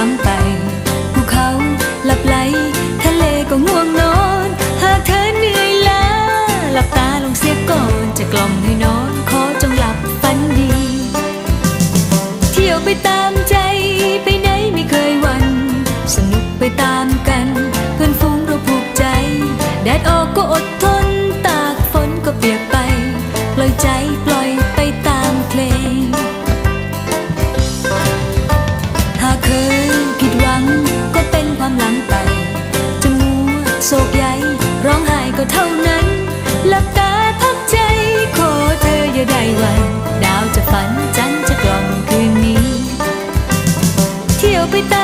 ้ำไปภูเขาหลับไหล ทะเลก็ง่วงนอน หากเธอเหนื่อยล้าหลับตาลงเสียก่อนจะกล่อมให้นอนขอจงหลับฝันดี เที่ยวไปตามใจไปไหนไม่เคยวัน สนุกไปตามกัน เพื่อนฝูงเราผูกใจแดดออกก็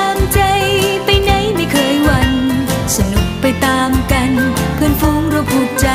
ามใจไปไหนไม่เคยวัน สนุกไปตามกัน เพื่อนฟูงเราผูกใจ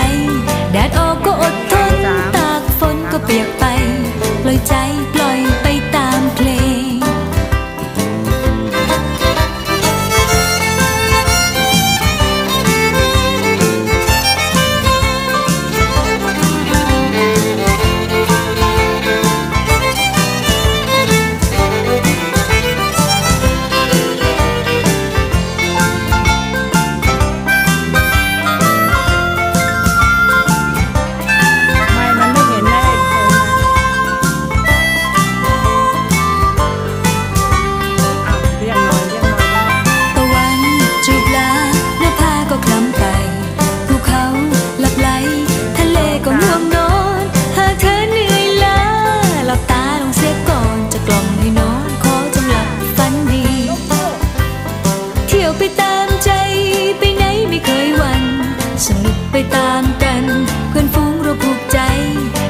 ไปตามกัน เพื่อนฝูงเราผูกใจ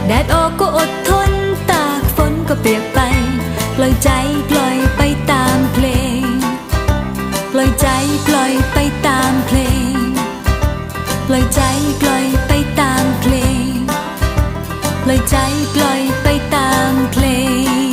แดดออกก็อดทน ตากฝนก็เปียกไป ปล่อยใจปล่อยไปตามเพลง ปล่อยใจปล่อยไปตามเพลง ปล่อยใจปล่อยไปตามเพลง ปล่อยใจปล่อยไปตามเพลง